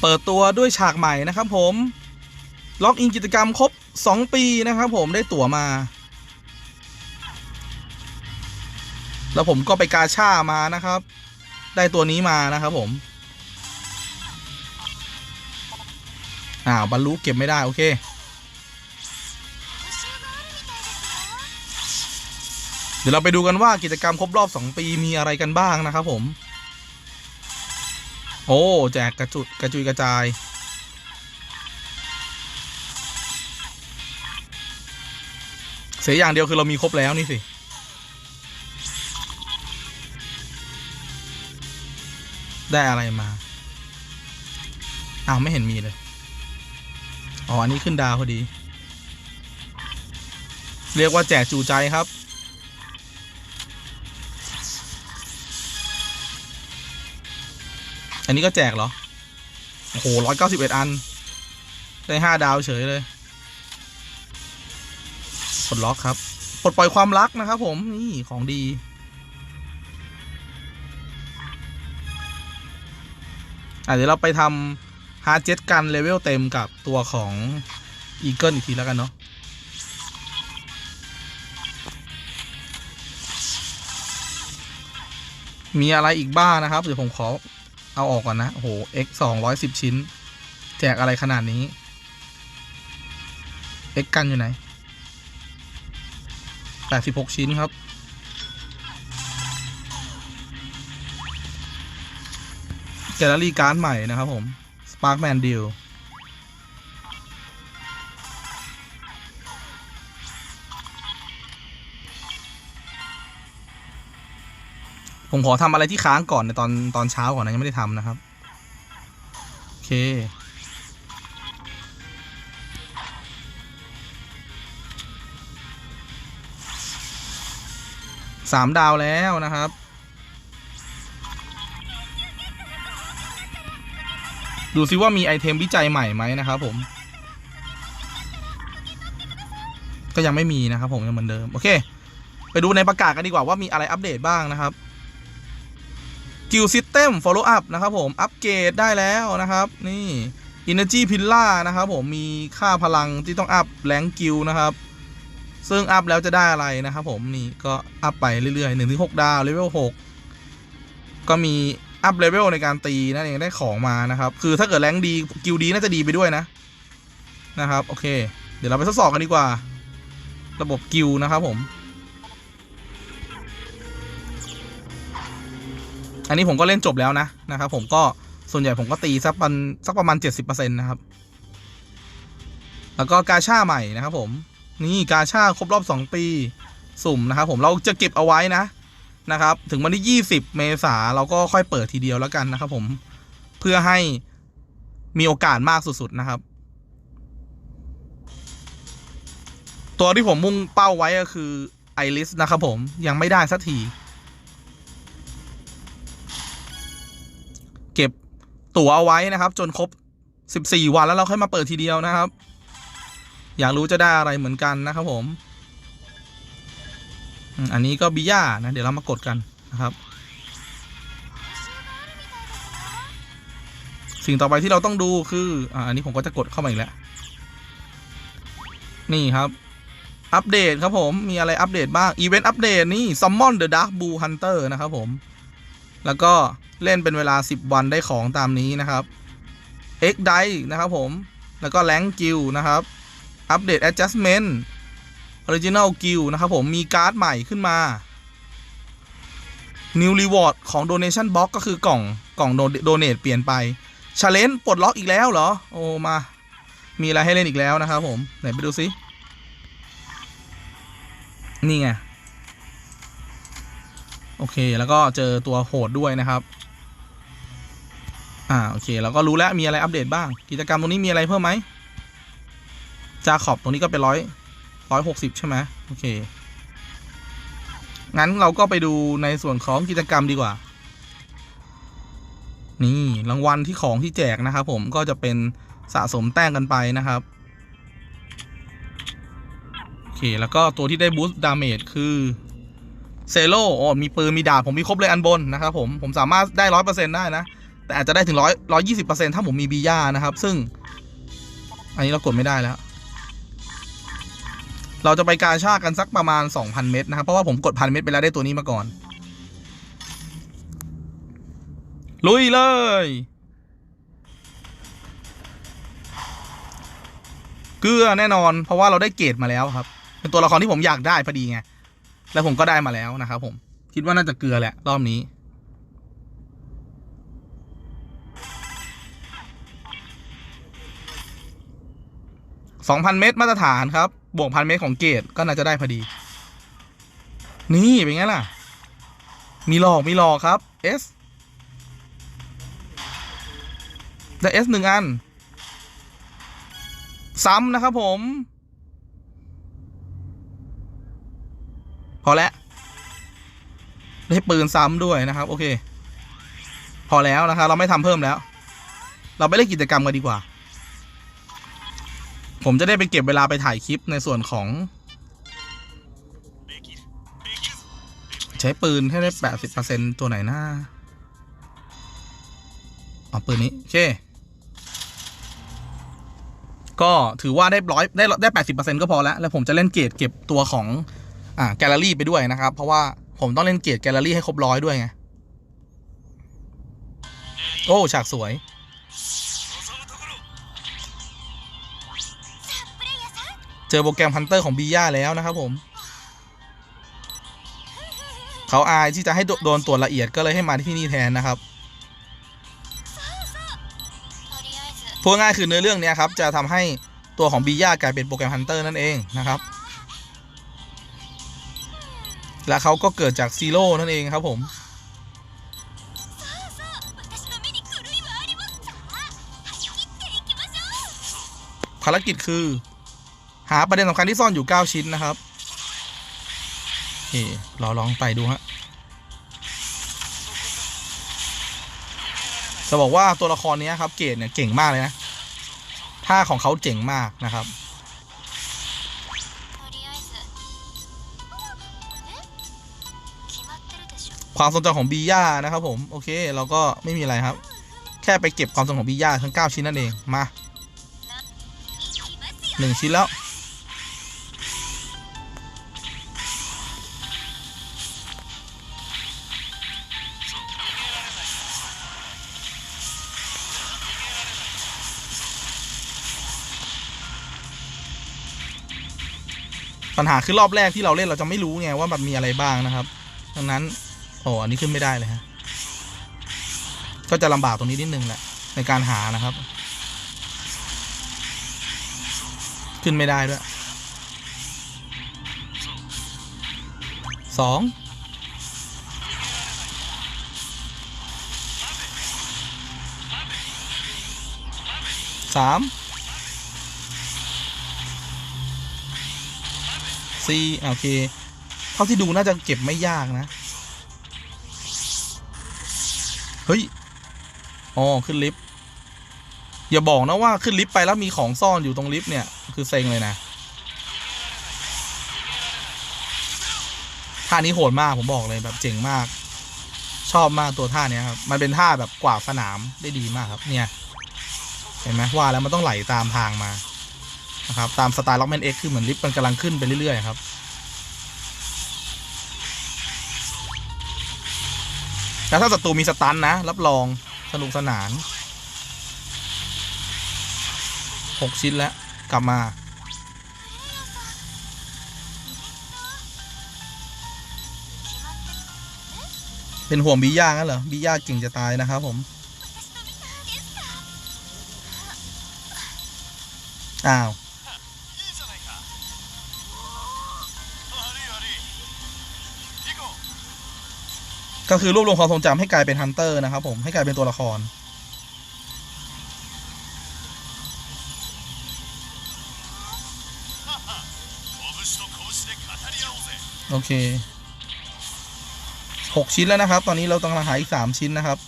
เปิดตัวด้วยฉากใหม่นะครับผม ล็อกอินกิจกรรมครบ 2 ปีนะครับผมได้ตั๋วมา แล้วผมก็ไปกาชามานะครับ ได้ตัวนี้มานะครับผมอ่าวบรรลุเก็บไม่ได้โอเคเดี๋ยวเราไปดูกันว่ากิจกรรมครบรอบ 2 ปีมีอะไรกันบ้างนะครับผม โอ้ แจกกระจุดกระจุยกระจาย เสียอย่างเดียวคือเรามีครบแล้วนี่สิ ได้อะไรมาอ้าวไม่เห็นมีเลย อ๋อ อันนี้ขึ้นดาวพอดี เรียกว่าแจกจูใจครับ อันนี้ก็แจกเหรอ โอ้โหร้อยเก้าสิบเอ็ดอัน ได้ห้าดาวเฉยเลยปลดล็อกครับปลดปล่อยความรักนะครับผม นี่ของดี อะเดี๋ยวเราไปทำฮาร์ดเจ็ตกันเลเวลเต็มกับตัวของอีเกิลอีกทีแล้วกันเนาะมีอะไรอีกบ้างนะครับ เดี๋ยวผมขอ เอาออกก่อนนะโอ้โห x สองร้อยสิบชิ้น แจกอะไรขนาดนี้ x กันอยู่ไหนแปดสิบหกชิ้นครับ แกลเลอรี่การ์ดใหม่นะครับผม Sparkman Deal ผมขอทำอะไรที่ค้างก่อนในตอนตอนเช้าก่อนนะยังไม่ได้ทำนะครับ โอเค สามดาวแล้วนะครับ ดูซิว่ามีไอเทมวิจัยใหม่ไหมนะครับผม ก็ยังไม่มีนะครับผมยังเหมือนเดิม โอเค ไปดูในประกาศกันดีกว่าว่ามีอะไรอัปเดตบ้างนะครับ กิลซิสเต็ม follow up นะครับผม อัปเกรดได้แล้วนะครับนี่ Energy Pillar นะครับผมมีค่าพลังที่ต้องอัพแรงกิลนะครับ ซึ่งอัพแล้วจะได้อะไรนะครับผมนี่ก็อัพไปเรื่อยๆ1นถึงหดาวเลเวล6ก็มีอัพเลเวลในการตีนั่นเองได้ของมานะครับ คือถ้าเกิดแรงดีกิลดีน่าจะดีไปด้วยนะนะครับโอเค เดี๋ยวเราไปทดสอบกันดีกว่า ระบบกิลนะครับผม อันนี้ผมก็เล่นจบแล้วนะนะครับ ผมก็ส่วนใหญ่ผมก็ตีสักประมาณสักประมาณ 70%นะครับ แล้วก็กาชาใหม่นะครับ ผม นี่กาชาครบรอบ 2 ปีสุ่มนะครับผมเราจะเก็บเอาไว้นะนะครับ ถึงวันที่ 20 เมษาเราก็ค่อยเปิดทีเดียวแล้วกันนะครับ ผมเพื่อให้มีโอกาสมากสุดๆนะครับ ตัวที่ผมมุ่งเป้าไว้ก็คือไอริสนะครับผมยังไม่ได้สักที เก็บตั๋วเอาไว้นะครับ จนครบ 14 วันแล้วเราค่อยมาเปิดทีเดียวนะครับ อยากรู้จะได้อะไรเหมือนกันนะครับผม อันนี้ก็บิย่านะ เดี๋ยวเรามากดกันนะครับ สิ่งต่อไปที่เราต้องดูคืออ่าอันนี้ผมก็จะกดเข้ามาอีกแล้ว นี่ครับอัปเดตครับผม มีอะไรอัปเดตบ้าง อีเวนต์อัปเดตนี่ Summon the Dark Blue Hunter นะครับผม แล้วก็เล่นเป็นเวลา 10 วันได้ของตามนี้นะครับ X Die นะครับผม แล้วก็ Rank Guild นะครับอัปเดต Adjustment Original Guild นะครับผม มีการ์ดใหม่ขึ้นมา New Reward ของ Donation Box ก็คือกล่องกล่อง Donate เปลี่ยนไป Challenge ปลดล็อกอีกแล้วเหรอ โอ้ มา มีอะไรให้เล่นอีกแล้วนะครับผม ไหนไปดูซิ นี่ไง โอเค แล้วก็เจอตัวโหดด้วยนะครับ อ่า โอเคแล้วก็รู้แล้วมีอะไรอัปเดตบ้าง กิจกรรมตรงนี้มีอะไรเพิ่มไหมจาขอบตรงนี้ก็เป็นร้อยร้อยหกสิบใช่ไหมโอเค งั้นเราก็ไปดูในส่วนของกิจกรรมดีกว่า นี่รางวัลที่ของที่แจกนะครับผมก็จะเป็นสะสมแต้มกันไปนะครับ โอเค แล้วก็ตัวที่ได้บูสต์ดาเมจคือ เซโลโอ้มีปืน มีดาบ ผมมีครบเลยอันบนนะครับผม ผมสามารถได้ร้อยเปอร์เซ็นต์ได้นะ แต่อาจจะได้ถึงร้อยร้อยี่สิบเปอร์เซ็นต์ถ้าผมมีบีย่านะครับ ซึ่ง อันนี้เรากดไม่ได้แล้ว เราจะไปกาชากันสักประมาณ2,000เม็ดนะครับ เพราะว่าผมกดพันเม็ดไปแล้วได้ตัวนี้มาก่อน ลุยเลย เกลือแน่นอน เพราะว่าเราได้เกรดมาแล้วครับ เป็นตัวละครที่ผมอยากได้พอดีไง แล้วผมก็ได้มาแล้วนะครับผม คิดว่าน่าจะเกลือแหละ รอบนี้ สองพันเมตรมาตรฐานครับ บวกพันเมตรของเกรดก็น่าจะได้พอดี นี่ เป็นไงล่ะ มีหลอก มีหลอกครับ S ได้ S หนึ่งอัน ซ้ำนะครับผม พอแล้วได้ปืนซ้ำด้วยนะครับ โอเค พอแล้วนะครับ เราไม่ทำเพิ่มแล้ว เราไปเล่นกิจกรรมกันดีกว่า ผมจะได้ไปเก็บเวลาไปถ่ายคลิปในส่วนของ ใช้ปืนให้ได้แปดสิบเปอร์เซ็นตัวไหนนะเอาปืนนี้ โอเค ก็ถือว่าได้ร้อยได้ได้แปดสิบเปอร์เซ็นก็พอแล้ว แล้วผมจะเล่นเกรดเก็บตัวของ อ่าแกลเลอรี่ไปด้วยนะครับ เพราะว่าผมต้องเล่นเกียร์แกลเลอรี่ให้ครบร้อยด้วยไง โอ้ฉากสวย เจอโปรแกรมฮันเตอร์ของบีย่าแล้วนะครับผม เขาอายที่จะให้โดนตรวจละเอียดก็เลยให้มาที่นี่แทนนะครับพูดง่ายคือเนื้อเรื่องนี้ครับจะทำให้ตัวของบีย่ากลายเป็นโปรแกรมฮันเตอร์นั่นเองนะครับ และเขาก็เกิดจากซีโร่นั่นเองครับผม ภารกิจคือ หาประเด็นสำคัญที่ซ่อนอยู่ 9 ชิ้นนะครับ นี่เราลองไปดูฮะจะบอกว่าตัวละครนี้ครับเกรดเนี่ยเก่งมากเลยนะท่าของเขาเจ๋งมากนะครับ ความทรงจำของบีย่านะครับผมโอเคเราก็ไม่มีอะไรครับ แค่ไปเก็บความทรงจของบีย่าทั้ง 9 ชิ้นนั่นเองมา 1 ชิ้นแล้วปัญหาคือรอบแรกที่เราเล่นเราจะไม่รู้ไงว่าแบบมีอะไรบ้างนะครับ ดังนั้น อ้อันนี้ขึ้นไม่ได้เลยฮะ ก็จะลำบากตรงนี้นิดนึงแหละในการหานะครับ ขึ้นไม่ได้ด้วยสองสามสี่โอเค เท่าที่ดูน่าจะเก็บไม่ยากนะ เฮ้ยอ๋อขึ้นลิฟต์อย่าบอกนะว่าขึ้นลิฟต์ไปแล้วมีของซ่อนอยู่ตรงลิฟต์เนี่ย คือเซ็งเลยนะท่านี้โหดมากผมบอกเลยแบบเจ๋งมาก ชอบมากตัวท่าเนี้ยครับมันเป็นท่าแบบกวาดสนามได้ดีมากครับ เนี่ย เห็นไหมว่าแล้วมันต้องไหลตามทางมานะครับตามสไตล์ล็อกแมนเอ็กคือเหมือนลิฟต์มันกำลังขึ้นไปเรื่อยๆครับ แล้วถ้าศัตรูมีสตันนะ รับรองสนุกสนานหกชิ้นแล้ว กลับมาเป็นห่วงบีย่างั้นเหรอบีย่าเก่งจะตายนะครับผม อ้าว ก็คือรวบรวมความทรงจำให้กลายเป็นฮันเตอร์นะครับผมให้กลายเป็นตัวละคร โอเคหกชิ้นแล้วนะครับ ตอนนี้เราต้องมาหาอีกสามชิ้นนะครับ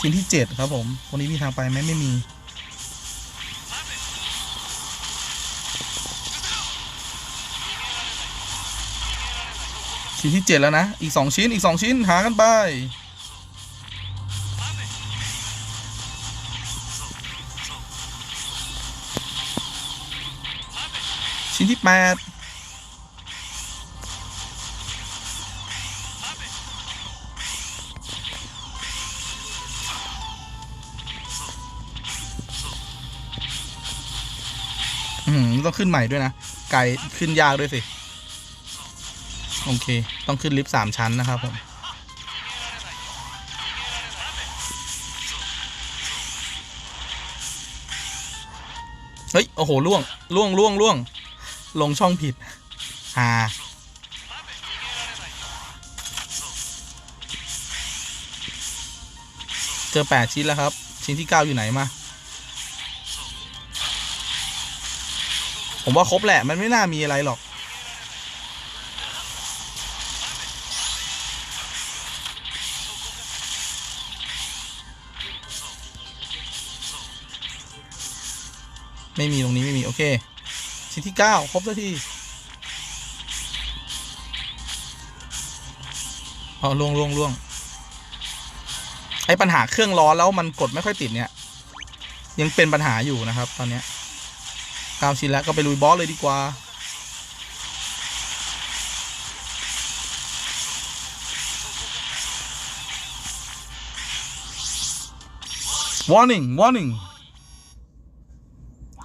ชิ้นที่เจ็ดครับผมวันนี้มีทางไปไหมไม่มี ชิ้นที่เจ็ดแล้วนะ อีกสองชิ้นอีกสองชิ้นหากันไป ชิ้นที่แปดอืมต้องขึ้นใหม่ด้วยนะ ไกลขึ้นยากด้วยสิ โอเค ต้องขึ้นลิฟต์สามชั้นนะครับผมเฮ้ย โอ้โหล่วงล่วงล่วงล่วง ลงช่องผิดอ่าเจอแปดชิ้นแล้วครับ ชิ้นที่เก้าอยู่ไหนมา ผมว่าครบแหละ มันไม่น่ามีอะไรหรอก ที่เก้าครบสักทีอ๋อล่วงล่วงล่วงไอ้ปัญหาเครื่องร้อนแล้วมันกดไม่ค่อยติดเนี่ย ยังเป็นปัญหาอยู่นะครับ ตอนเนี้ยเก้าชินแล้วก็ไปลุยบอสเลยดีกว่า warning warning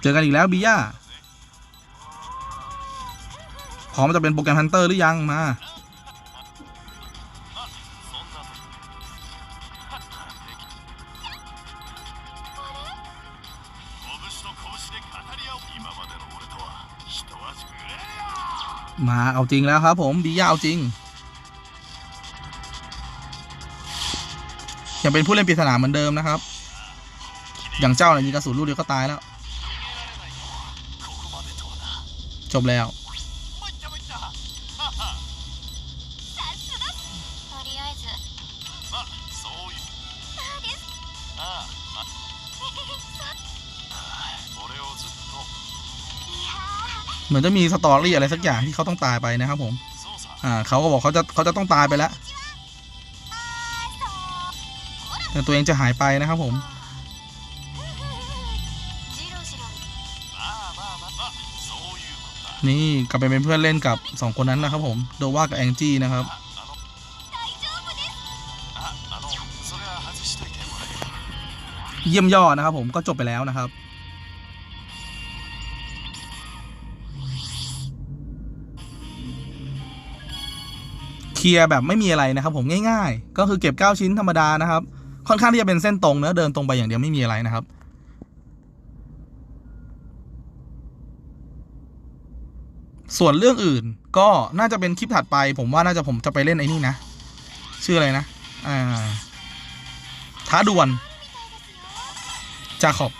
เจอกันอีกแล้วบีย่า อมาจะเป็นโปรแกรมฮันเตอร์หรือยังมา มาเอาจริงแล้วครับผมดีย่าเอาจริง ยังเป็นผู้เล่นปริศนาเหมือนเดิมนะครับ อย่างเจ้าเนี่ยยิงกระสุนลูกเดียวก็ตายแล้ว จบแล้ว เหมือนจะมีสตอรี่อะไรสักอย่างที่เขาต้องตายไปนะครับผม อ่าเขาก็บอกเขาจะเขาจะต้องตายไปแล้วแต่ตัวเองจะหายไปนะครับผมนี่กลับไปเป็นเพื่อนเล่นกับ 2 คนนั้นนะครับผมโดว่ากับแองจี้นะครับเยี่ยมยอดนะครับผมก็จบไปแล้วนะครับ ลียร์แบบไม่มีอะไรนะครับผมง่ายๆ ก็คือเก็บ 9 ชิ้นธรรมดานะครับ ค่อนข้างที่จะเป็นเส้นตรงเนอะเดินตรงไปอย่างเดียวไม่มีอะไรนะครับส่วนเรื่องอื่นก็น่าจะเป็นคลิปถัดไป ผมว่าน่าจะผมจะไปเล่นไอ้นี่นะ ชื่ออะไรนะ อ่า ท้าดวลจาขอบ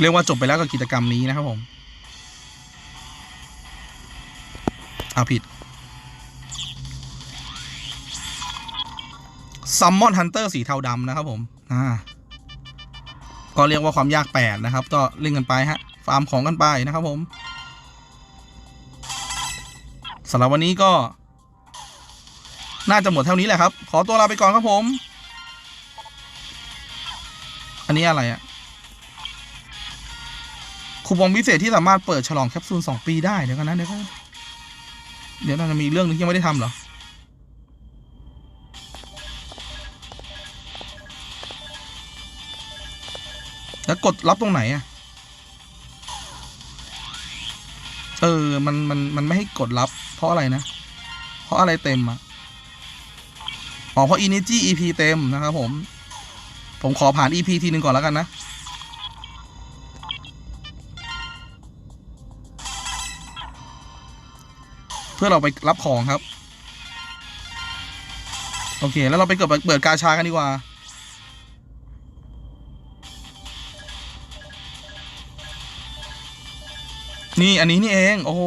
เรียกว่าจบไปแล้วกับกิจกรรมนี้นะครับผม เอาผิดซัมมอนฮันเตอร์สีเทาดำนะครับผมอ่าก็เรียกว่าความยากแปดนะครับ ก็เล่นกันไปฮะ ฟาร์มของกันไปนะครับผมสำหรับวันนี้ก็ น่าจะหมดเท่านี้แหละครับ ขอตัวลาไปก่อนครับผม อันนี้อะไรอะคูปองพิเศษที่สามารถเปิดฉลองแคปซูลสองปีได้ เดี๋ยวกันนะเดี๋ยวกัน เดี๋ยวน่าจะมีเรื่องหนึงที่ยังไม่ได้ทำเหรอแล้วกดรับตรงไหนอะเออ มัน มัน มันไม่ให้กดรับ เพราะอะไรนะ เพราะอะไรเต็มอะอ๋อ เพราะ Energy EP เต็มนะครับผม ผมขอผ่าน EP ทีหนึ่งก่อนแล้วกันนะ พื่อเราไปรับของครับ โอเค แล้วเราไปเกิดเปิดกาชากันดีกว่า นี่อันนี้นี่เอง โอ้โห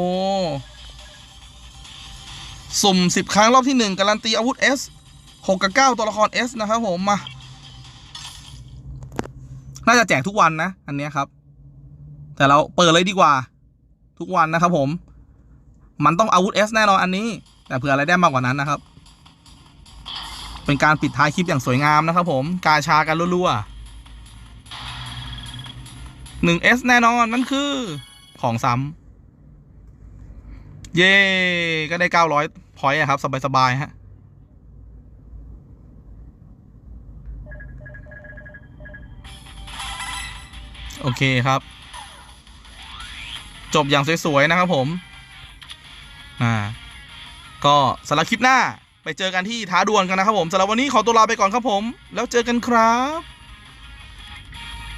สุ่มสิบครั้งรอบที่หนึ่งการันตีอาวุธ S หกกับเก้าตัวละคร S นะครับผมมา น่าจะแจกทุกวันนะ อันนี้ครับ แต่เราเปิดเลยดีกว่า ทุกวันนะครับผม มันต้องอาวุธ S แน่นอนอันนี้ แต่เผื่ออะไรได้มากกว่านั้นนะครับ เป็นการปิดท้ายคลิปอย่างสวยงามนะครับผม กาชากันรัวๆหนึ่ง S แน่นอนนั่นคือของซ้ำเย่ก็ได้900พอยต์อะครับ สบายๆฮะโอเคครับ จบอย่างสวย ๆ นะครับผม อ่าก็สำหรับคลิปหน้าไปเจอกันที่ท้าดวลกันนะครับผมสำหรับวันนี้ขอตัวลาไปก่อนครับผม แล้วเจอกันครับ